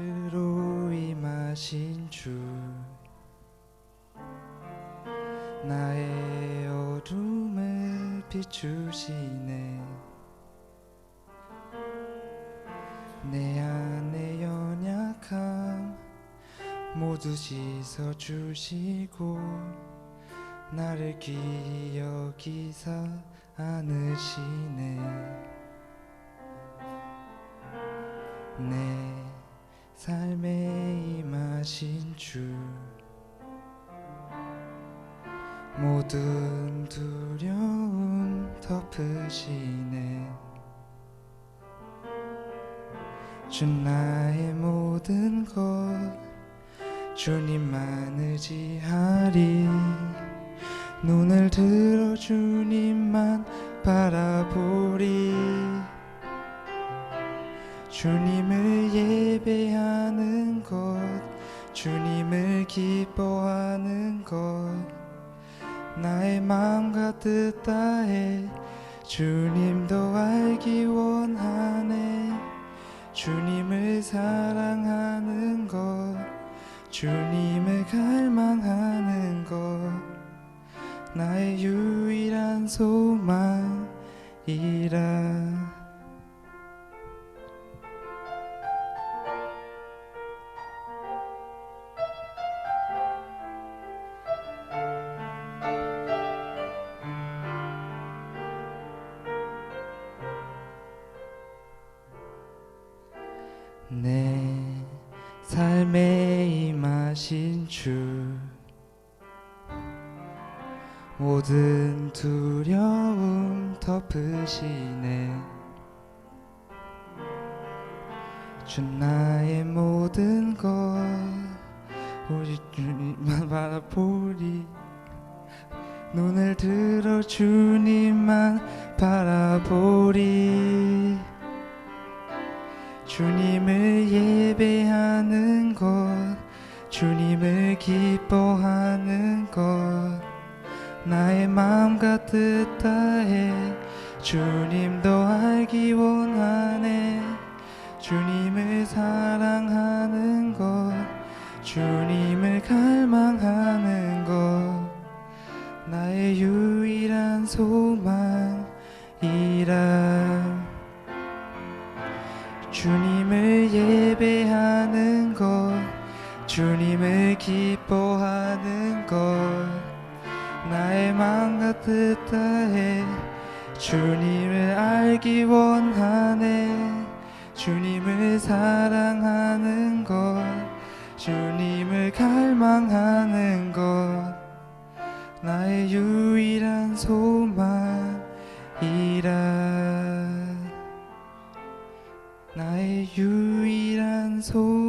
스스로 임하신 주. 나의 어둠을 비추시네. 내 안의 연약함 모두 씻어주시고 나를 여기사 안으시네. 내 삶에 임하신 주. 모든 두려움 덮으시네. 주 나의 모든 것 주님만 의지하리. 눈을 들어 주님만 바라 주님을 예배하는 것 주님을 기뻐하는 것 나의 마음과 뜻 다해 주님도 알기 원하네. 주님을 사랑하는 것 주님을 갈망하는 것 나의 유일한 소망이라 내 삶에 임하신 주. 모든 두려움 덮으시네. 주 나의 모든 것 우리 주님만 바라보리. 눈을 들어 주님만 바라보리 주님을 예배하는 것 주님을 기뻐하는 것 나의 마음과 뜻 다해. 주님도 알기 원하네. 주님을 사랑하는 것 주님을 갈망하는 것 나의 유일한 소망 주님을 기뻐하는 것 나의 마음과 뜻 다해 주님을 알기 원하네. 주님을 사랑하는 것 주님을 갈망하는 것 나의 유일한 소망이라. 나의 유일한 소망이라